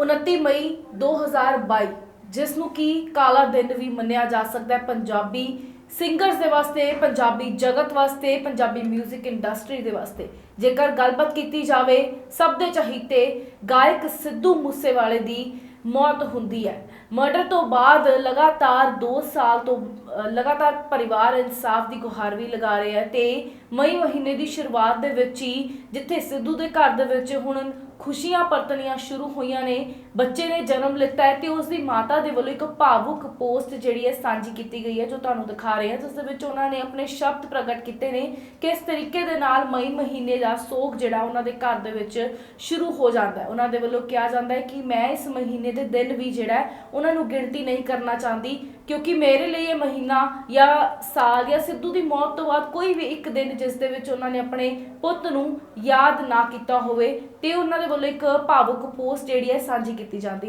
29 ਮਈ 2022 ਜਿਸ ਨੂੰ ਕੀ ਕਾਲਾ ਦਿਨ ਵੀ ਮੰਨਿਆ ਜਾ ਸਕਦਾ ਹੈ ਪੰਜਾਬੀ ਸਿੰਗਰਸ ਦੇ ਵਾਸਤੇ, ਪੰਜਾਬੀ ਜਗਤ ਵਾਸਤੇ, ਪੰਜਾਬੀ 뮤직 ਇੰਡਸਟਰੀ ਦੇ ਵਾਸਤੇ। ਜੇਕਰ ਗੱਲਬਾਤ ਕੀਤੀ ਜਾਵੇ, ਸਭ ਦੇ ਚਹੀਤੇ ਗਾਇਕ ਸਿੱਧੂ ਮੂਸੇਵਾਲੇ ਦੀ ਮੌਤ ਹੁੰਦੀ ਹੈ। ਮਰਡਰ ਤੋਂ ਬਾਅਦ ਲਗਾਤਾਰ 2 ਸਾਲ ਤੋਂ ਲਗਾਤਾਰ ਪਰਿਵਾਰ ਇਨਸਾਫ ਦੀ ਗੁਹਾਰ ਵੀ ਲਗਾ ਰਿਹਾ ਹੈ ਤੇ ਮਈ ਮਹੀਨੇ ਦੀ ਸ਼ੁਰੂਆਤ ਦੇ ਵਿੱਚ ਹੀ, ਜਿੱਥੇ ਸਿੱਧੂ ਦੇ ਘਰ ਦੇ ਵਿੱਚ ਹੁਣ ਖੁਸ਼ੀਆਂ ਪਰਤਣੀਆਂ ਸ਼ੁਰੂ ਹੋਈਆਂ ਨੇ। ਬੱਚੇ ਨੇ ਜਨਮ ਲਿੱਤਾ ਹੈ ਤੇ ਉਸ ਦੀ ਮਾਤਾ ਦੇ ਵੱਲੋਂ ਇੱਕ ਭਾਵੁਕ ਪੋਸਟ ਜਿਹੜੀ ਹੈ ਸਾਂਝੀ ਕੀਤੀ ਗਈ ਹੈ, ਜੋ ਤੁਹਾਨੂੰ ਦਿਖਾ ਰਹੇ ਹਾਂ, ਜਿਸ ਦੇ ਵਿੱਚ ਉਹਨਾਂ ਨੇ ਆਪਣੇ ਸ਼ਬਦ ਪ੍ਰਗਟ ਕੀਤੇ ਨੇ ਕਿ ਇਸ ਤਰੀਕੇ ਦੇ ਨਾਲ ਮਈ ਮਹੀਨੇ ਦਾ ਸੋਗ ਜਿਹੜਾ ਉਹਨਾਂ ਦੇ ਘਰ ਦੇ ਵਿੱਚ ਸ਼ੁਰੂ ਹੋ ਜਾਂਦਾ ਹੈ। ਉਹਨਾਂ ਦੇ ਵੱਲੋਂ ਕਿਹਾ ਜਾਂਦਾ ਹੈ ਕਿ ਮੈਂ ਇਸ ਮਹੀਨੇ ਦੇ ਦਿਨ ਵੀ ਜਿਹੜਾ ਉਹਨਾਂ ਨੂੰ ਗਿਣਤੀ ਨਹੀਂ ਕਰਨਾ ਚਾਹੁੰਦੀ, ਕਿਉਂਕਿ ਮੇਰੇ ਲਈ ਇਹ ਮਹੀਨਾ ਜਾਂ ਸਾਲ ਜਾਂ ਸਿੱਧੂ ਦੀ ਮੌਤ ਤੋਂ ਬਾਅਦ ਕੋਈ ਵੀ ਇੱਕ ਦਿਨ ਜਿਸ ਦੇ ਵਿੱਚ ਉਹਨਾਂ ਨੇ ਆਪਣੇ ਪੁੱਤ ਨੂੰ ਯਾਦ ਨਾ ਕੀਤਾ ਹੋਵੇ, ਤੇ ਉਹਨਾਂ ਦੇ ਵੱਲੋਂ ਇੱਕ ਭਾਵੁਕ ਪੋਸਟ ਜਿਹੜੀ ਹੈ ਸਾਂਝੀ ਕੀਤੀ ਜਾਂਦੀ ਹੈ।